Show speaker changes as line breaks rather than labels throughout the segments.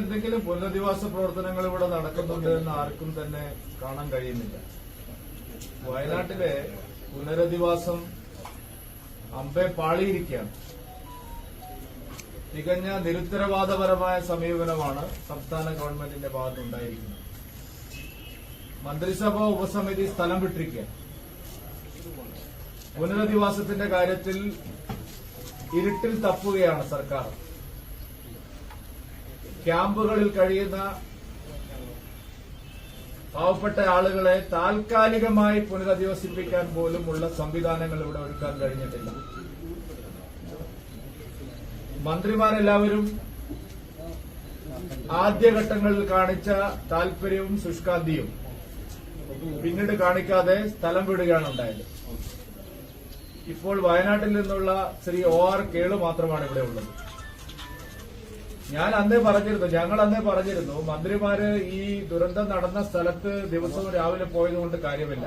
എന്തെങ്കിലും പുനരധിവാസ പ്രവർത്തനങ്ങൾ ഇവിടെ നടക്കുന്നുണ്ട് എന്ന് ആർക്കും തന്നെ കാണാൻ കഴിയുന്നില്ല. വയനാട്ടിലെ പുനരധിവാസം അമ്പെ പാളിയിരിക്കുകയാണ്. തികഞ്ഞ നിരുത്തരവാദപരമായ സമീപനമാണ് സംസ്ഥാന ഗവൺമെന്റിന്റെ ഭാഗത്തുണ്ടായിരിക്കുന്നത് മന്ത്രിസഭാ ഉപസമിതി സ്ഥലം വിട്ടിരിക്കുക പുനരധിവാസത്തിന്റെ കാര്യത്തിൽ ഇരുട്ടിൽ തപ്പുകയാണ് സർക്കാർ. ക്യാമ്പുകളിൽ കഴിയുന്ന പാവപ്പെട്ട ആളുകളെ താൽക്കാലികമായി പുനരധിവസിപ്പിക്കാൻ പോലും ഉള്ള സംവിധാനങ്ങൾ ഇവിടെ ഒരുക്കാൻ കഴിഞ്ഞിട്ടില്ല. മന്ത്രിമാരെല്ലാവരും ആദ്യഘട്ടങ്ങളിൽ കാണിച്ച താൽപര്യവും ശുഷ്കാന്തിയും പിന്നീട് കാണിക്കാതെ സ്ഥലം വിടുകയാണ് ഉണ്ടായത്. ഇപ്പോൾ വയനാട്ടിൽ നിന്നുള്ള ശ്രീ ഒ ആർ കേളു മാത്രമാണ് ഇവിടെ ഉള്ളത്. ഞാൻ അന്നേ പറഞ്ഞിരുന്നു ഞങ്ങൾ അന്നേ പറഞ്ഞിരുന്നു മന്ത്രിമാര് ഈ ദുരന്തം നടന്ന സ്ഥലത്ത് ദിവസവും രാവിലെ പോയതുകൊണ്ട് കാര്യമില്ല.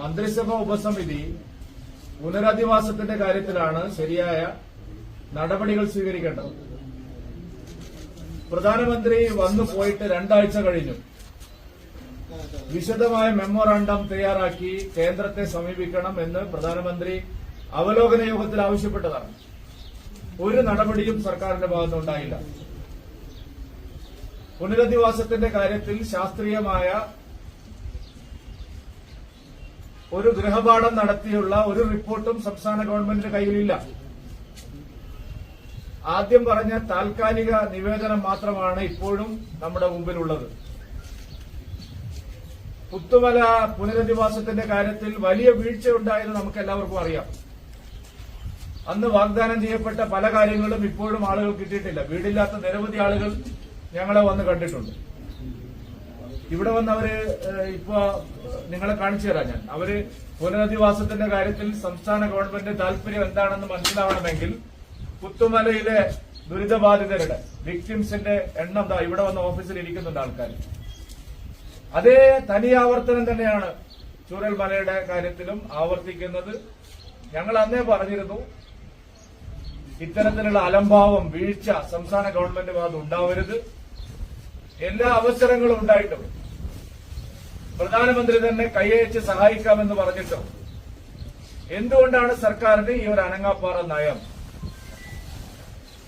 മന്ത്രിസഭ ഉപസമിതി പുനരധിവാസത്തിന്റെ കാര്യത്തിലാണ് ശരിയായ നടപടികൾ സ്വീകരിക്കേണ്ടത്. പ്രധാനമന്ത്രി വന്നു പോയിട്ട് രണ്ടാഴ്ച കഴിഞ്ഞു. വിശദമായ മെമ്മോറാണ്ടം തയ്യാറാക്കി കേന്ദ്രത്തെ സമീപിക്കണം എന്ന് പ്രധാനമന്ത്രി അവലോകന യോഗത്തിൽ ആവശ്യപ്പെട്ടതാണ്. ഒരു നടപടിയും സർക്കാരിന്റെ ഭാഗത്തുണ്ടായില്ല പുനരധിവാസത്തിന്റെ കാര്യത്തിൽ ശാസ്ത്രീയമായ ഒരു ഗൃഹപാഠം നടത്തിയുള്ള ഒരു റിപ്പോർട്ടും സംസ്ഥാന ഗവൺമെന്റിന്റെ കയ്യിലില്ല. ആദ്യം പറഞ്ഞ താൽക്കാലിക നിവേദനം മാത്രമാണ് ഇപ്പോഴും നമ്മുടെ മുമ്പിലുള്ളത്. പുത്തുമല പുനരധിവാസത്തിന്റെ കാര്യത്തിൽ വലിയ വീഴ്ചയുണ്ടായെന്ന് നമുക്ക് എല്ലാവർക്കും അറിയാം. അന്ന് വാഗ്ദാനം ചെയ്യപ്പെട്ട പല കാര്യങ്ങളും ഇപ്പോഴും ആളുകൾ കിട്ടിയിട്ടില്ല. വീടില്ലാത്ത നിരവധി ആളുകൾ ഞങ്ങളെ വന്ന് കണ്ടിട്ടുണ്ട്. ഇവിടെ വന്ന് അവർ ഇപ്പൊ നിങ്ങളെ കാണിച്ചു തരാം ഞാൻ. അവർ പുനരധിവാസത്തിന്റെ കാര്യത്തിൽ സംസ്ഥാന ഗവൺമെന്റ് താല്പര്യം എന്താണെന്ന് മനസ്സിലാവണമെങ്കിൽ പുത്തുമലയിലെ ദുരിതബാധിതരുടെ വിക്ടിംസിന്റെ എണ്ണം ഇവിടെ വന്ന് ഓഫീസിൽ ഇരിക്കുന്നുണ്ട് ആൾക്കാർ അതേ തനി ആവർത്തനം തന്നെയാണ് ചൂരൽമലയുടെ കാര്യത്തിലും ആവർത്തിക്കുന്നത്. ഞങ്ങൾ അന്നേ പറഞ്ഞിരുന്നു ഇത്തരത്തിലുള്ള അലംഭാവം വീഴ്ച സംസ്ഥാന ഗവൺമെന്റ് ഭാഗത്ത് ഉണ്ടാവരുത്. എല്ലാ അവസരങ്ങളും ഉണ്ടായിട്ടും പ്രധാനമന്ത്രി തന്നെ കൈയച്ച് സഹായിക്കാമെന്ന് പറഞ്ഞിട്ടും എന്തുകൊണ്ടാണ് സർക്കാരിന് ഈ ഒരു അനങ്ങാപ്പാറ നയം?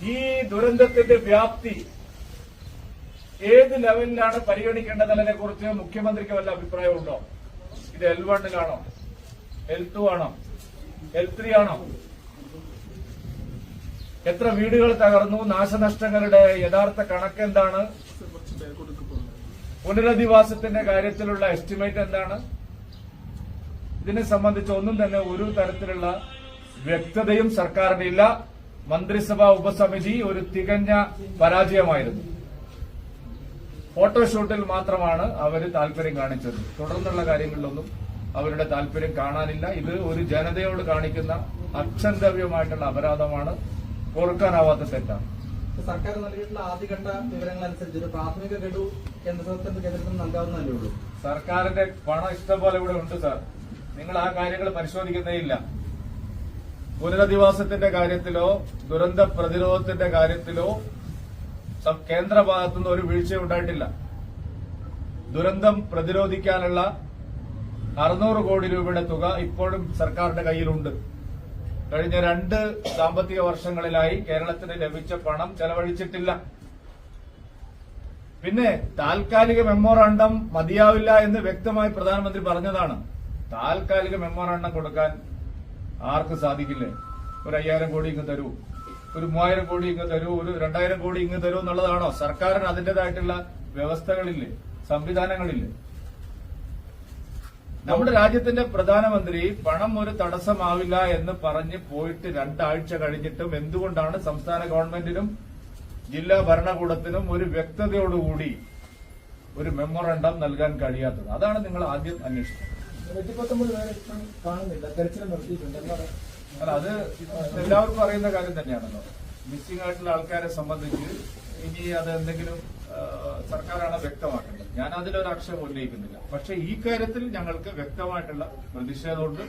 ഈ ദുരന്തത്തിന്റെ വ്യാപ്തി ഏത് ലെവലിലാണ് പരിഗണിക്കേണ്ടതെന്നതിനെ കുറിച്ച് മുഖ്യമന്ത്രിക്ക് വല്ല അഭിപ്രായമുണ്ടോ? ഇത് എൽ വണ്ണിലാണോ എൽ ടു ആണോ? എൽ ത്രീ ആണോ? എത്ര വീടുകൾ തകർന്നു? നാശനഷ്ടങ്ങളുടെ യഥാർത്ഥ കണക്ക് എന്താണ്? പുനരധിവാസത്തിന്റെ കാര്യത്തിലുള്ള എസ്റ്റിമേറ്റ് എന്താണ്? ഇതിനെ സംബന്ധിച്ച് ഒന്നും തന്നെ ഒരു തരത്തിലുള്ള വ്യക്തതയും സർക്കാരിന് ഇല്ല. മന്ത്രിസഭാ ഉപസമിതി ഒരു തികഞ്ഞ പരാജയമായിരുന്നു. ഫോട്ടോഷൂട്ടിൽ മാത്രമാണ് അവർ താല്പര്യം കാണിച്ചത്. തുടർന്നുള്ള കാര്യങ്ങളിലൊന്നും അവരുടെ താല്പര്യം കാണാനില്ല. ഇത് ഒരു ജനതയോട് കാണിക്കുന്ന അക്ഷന്തവ്യമായിട്ടുള്ള അപരാധമാണ്. പൊറുക്കാനാവാത്ത തെറ്റാണ്
സർക്കാർ നൽകിയിട്ടുള്ള ആദ്യഘട്ട വിവരങ്ങൾ അനുസരിച്ച് ഒരു പ്രാഥമിക ഗഡു കേന്ദ്ര സർക്കാരിന്റെ കേന്ദ്രത്തിൽ നൽകാവുന്നതല്ലേ ഉള്ളൂ?
സർക്കാരിന്റെ പണം ഇഷ്ടം പോലെ ഇവിടെ ഉണ്ട് സാർ. നിങ്ങൾ ആ കാര്യങ്ങൾ പരിശോധിക്കുന്നേ ഇല്ല. പുനരധിവാസത്തിന്റെ കാര്യത്തിലോ ദുരന്ത പ്രതിരോധത്തിന്റെ കാര്യത്തിലോ കേന്ദ്ര ഭാഗത്തുനിന്ന് ഒരു വീഴ്ച ഉണ്ടായിട്ടില്ല. ദുരന്തം പ്രതിരോധിക്കാനുള്ള അറുന്നൂറ് കോടി രൂപയുടെ തുക ഇപ്പോഴും സർക്കാരിന്റെ കയ്യിലുണ്ട്. കഴിഞ്ഞ രണ്ട് സാമ്പത്തിക വർഷങ്ങളിലായി കേരളത്തിന് ലഭിച്ച പണം ചെലവഴിച്ചിട്ടില്ല. പിന്നെ താൽക്കാലിക മെമ്മോറാണ്ടം മതിയാവില്ല എന്ന് വ്യക്തമായി പ്രധാനമന്ത്രി പറഞ്ഞതാണ്. താൽക്കാലിക മെമ്മോറാണ്ടം കൊടുക്കാൻ ആർക്ക് സാധിക്കില്ലേ? ഒരു അയ്യായിരം കോടി ഇങ്ങ് തരൂ. ഒരു മൂവായിരം കോടി ഇങ്ങ് തരൂ. ഒരു രണ്ടായിരം കോടി ഇങ്ങ് തരൂ എന്നുള്ളതാണോ? സർക്കാരിന് അതിന്റേതായിട്ടുള്ള വ്യവസ്ഥകളില്ലേ? സംവിധാനങ്ങളില്ലേ? നമ്മുടെ രാജ്യത്തിന്റെ പ്രധാനമന്ത്രി പണം ഒരു തടസ്സമാവില്ല എന്ന് പറഞ്ഞ് പോയിട്ട് രണ്ടാഴ്ച കഴിഞ്ഞിട്ടും എന്തുകൊണ്ടാണ് സംസ്ഥാന ഗവൺമെന്റിനും ജില്ലാ ഭരണകൂടത്തിനും ഒരു വ്യക്തതയോടുകൂടി ഒരു മെമ്മോറണ്ടം നൽകാൻ കഴിയാത്തത്? അതാണ് നിങ്ങൾ ആദ്യം അല്ല അത് എല്ലാവർക്കും അറിയുന്ന കാര്യം തന്നെയാണല്ലോ. മിസ്സിംഗ് ആയിട്ടുള്ള ആൾക്കാരെ സംബന്ധിച്ച് ഇനി അത് എന്തെങ്കിലും സർക്കാരാണ് വ്യക്തമാക്കേണ്ടത്. ഞാൻ അതിലൊരു ആക്ഷേപം ഉന്നയിക്കുന്നില്ല. പക്ഷെ ഈ കാര്യത്തിൽ ഞങ്ങൾക്ക് വ്യക്തമായിട്ടുള്ള പ്രതിഷേധമുണ്ട്.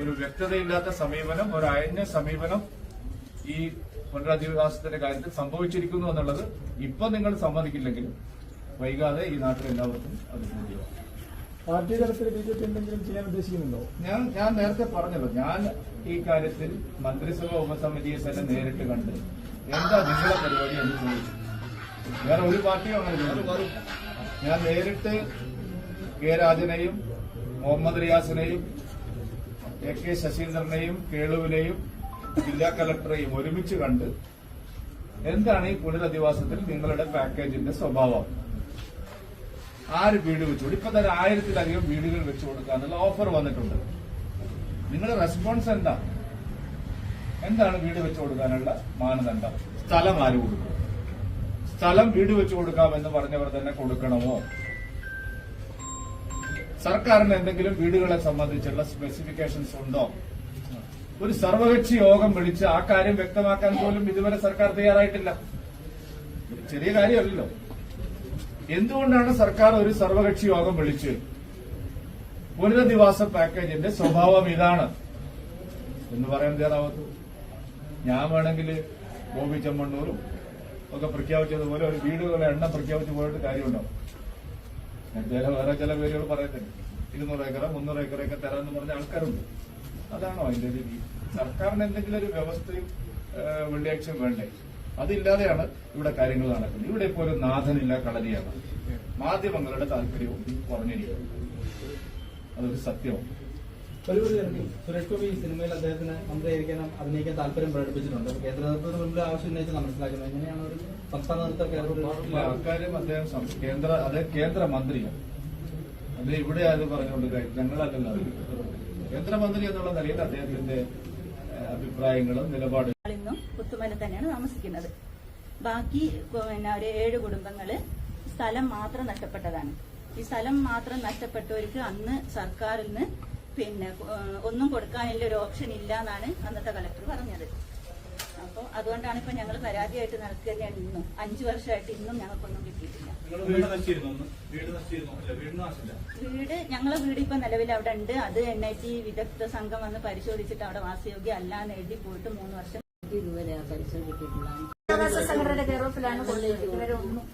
ഒരു വ്യക്തതയില്ലാത്ത സമീപനം ഒരു അയഞ്ഞ സമീപനം ഈ പുനരധിവാസത്തിന്റെ കാര്യത്തിൽ സംഭവിച്ചിരിക്കുന്നു എന്നുള്ളത് ഇപ്പൊ നിങ്ങൾ സമ്മതിക്കില്ലെങ്കിലും വൈകാതെ ഈ നാട്ടിൽ എല്ലാവർക്കും അത് ബോധ്യമാവും
പാർട്ടി തലത്തിൽ ബി ജെ പി എന്തെങ്കിലും ചെയ്യാൻ ഉദ്ദേശിക്കുന്നുണ്ടോ?
ഞാൻ ഞാൻ നേരത്തെ പറഞ്ഞല്ലോ ഞാൻ ഈ കാര്യത്തിൽ മന്ത്രിസഭാ ഉപസമിതിയെ തന്നെ നേരിട്ട് കണ്ട് എന്താ നിങ്ങളുടെ പരിപാടി എന്ന് ചോദിച്ചു. വേറെ ഒരു പാർട്ടിയോ അങ്ങനെ. ഞാൻ നേരിട്ട് കെ രാജനെയും മുഹമ്മദ് റിയാസിനെയും എ കെ ശശീന്ദ്രനെയും കേളുവിനെയും ജില്ലാ കലക്ടറെയും ഒരുമിച്ച് കണ്ട് എന്താണ് ഈ പുനരധിവാസത്തിൽ നിങ്ങളുടെ പാക്കേജിന്റെ സ്വഭാവം? ആര് വീട് വെച്ചു ഇപ്പൊ തന്നെ ആയിരത്തിലധികം വീടുകൾ വെച്ചു കൊടുക്കാന്നുള്ള ഓഫർ വന്നിട്ടുണ്ട്. നിങ്ങളുടെ റെസ്പോൺസ് എന്താ? എന്താണ് വീട് വെച്ചു കൊടുക്കാനുള്ള മാനദണ്ഡം? സ്ഥലം ആര് കൊടുക്കും? സ്ഥലം വീട് വെച്ചു കൊടുക്കാമെന്ന് പറഞ്ഞവർ തന്നെ കൊടുക്കണമോ? സർക്കാരിന് എന്തെങ്കിലും വീടുകളെ സംബന്ധിച്ചുള്ള സ്പെസിഫിക്കേഷൻസ് ഉണ്ടോ? ഒരു സർവകക്ഷി യോഗം വിളിച്ച് ആ കാര്യം വ്യക്തമാക്കാൻ പോലും ഇതുവരെ സർക്കാർ തയ്യാറായിട്ടില്ല. ചെറിയ കാര്യമല്ലല്ലോ. എന്തുകൊണ്ടാണ് സർക്കാർ ഒരു സർവകക്ഷി യോഗം വിളിച്ച് പുനരധിവാസ പാക്കേജിന്റെ സ്വഭാവം ഇതാണ്? എന്ന് പറയാൻ തയ്യാറാവത്തു ഞാൻ വേണമെങ്കിൽ ബോബി ചെമ്മണ്ണൂരും ഒക്കെ പ്രഖ്യാപിച്ചതുപോലെ ഒരു വീടുകളുടെ എണ്ണം പ്രഖ്യാപിച്ചു പോയിട്ട് കാര്യമുണ്ടാവും. ചില വേറെ ചില പേരുകൾ പറയത്തില്ല. ഇരുന്നൂറ് ഏക്കറ മുന്നൂറ് ഏക്കറൊക്കെ തരാമെന്ന് പറഞ്ഞ ആൾക്കാരുണ്ട്. അതാണോ അതിന്റെ രീതി? സർക്കാരിന് എന്തെങ്കിലും ഒരു വ്യവസ്ഥയും വെള്ളിയാഴ്ചയും വേണ്ടേ? അതില്ലാതെയാണ് ഇവിടെ കാര്യങ്ങൾ നടക്കുന്നത്. ഇവിടെ ഇപ്പോൾ ഒരു നാഥനില്ല കളരിയാണ് മാധ്യമങ്ങളുടെ താല്പര്യവും കുറഞ്ഞിരിക്കുന്നു. അതൊരു സത്യമാണ്
സുരേഷ് ഗോപി ഈ സിനിമയിൽ അദ്ദേഹത്തിന് മന്ത്രിയായിരിക്കാനും അഭിനയിക്കാൻ താല്പര്യം പ്രകടിപ്പിച്ചിട്ടുണ്ട്. കേന്ദ്ര നേതൃത്വത്തിന് മുമ്പിൽ ആവശ്യം ഉന്നയിച്ച് മനസ്സിലാക്കുന്നത്. എങ്ങനെയാണ് ഒരു സംസ്ഥാന നേതൃത്വം
ഇല്ല, അക്കാര്യം അദ്ദേഹം കേന്ദ്ര അദ്ദേഹം കേന്ദ്രമന്ത്രിയാണ്. അത് ഇവിടെ ആരും പറഞ്ഞുകൊണ്ട് കാര്യം ഞങ്ങളല്ലല്ലോ കേന്ദ്രമന്ത്രി എന്നുള്ള നിലയിൽ അദ്ദേഹത്തിന്റെ അഭിപ്രായങ്ങളും നിലപാടുകളും
ഇന്നും തന്നെയാണ് താമസിക്കുന്നത്. ബാക്കി പിന്നെ ഒരു ഏഴ് കുടുംബങ്ങൾ സ്ഥലം മാത്രം നഷ്ടപ്പെട്ടതാണ്. ഈ സ്ഥലം മാത്രം നഷ്ടപ്പെട്ടവർക്ക് അന്ന് സർക്കാരിൽ നിന്ന് പിന്നെ ഒന്നും കൊടുക്കാനുള്ള ഒരു ഓപ്ഷൻ ഇല്ല എന്നാണ് അന്നത്തെ കളക്ടർ പറഞ്ഞത്. അപ്പോൾ അതുകൊണ്ടാണ് ഇപ്പൊ ഞങ്ങൾ പരാതിയായിട്ട് നടക്കുക ഇന്നും. അഞ്ചു വർഷമായിട്ട് ഇന്നും ഞങ്ങൾക്കൊന്നും കിട്ടിയിട്ടില്ല. വീട് ഞങ്ങളെ വീട് ഇപ്പൊ നിലവിൽ അവിടെ ഉണ്ട്. അത് എൻ ഐ ടി വിദഗ്ധ സംഘം വന്ന് പരിശോധിച്ചിട്ട് അവിടെ വാസയോഗ്യ അല്ല എന്ന് എഴുതി പോയിട്ട് മൂന്ന് വർഷം
ഇതുവരെ പരിശോധിച്ചിട്ടില്ല
സംഘടനയുടെ കെയർ ഓഫിലാണ് കൊണ്ടുപോയി ഇതുവരെ ഒന്നും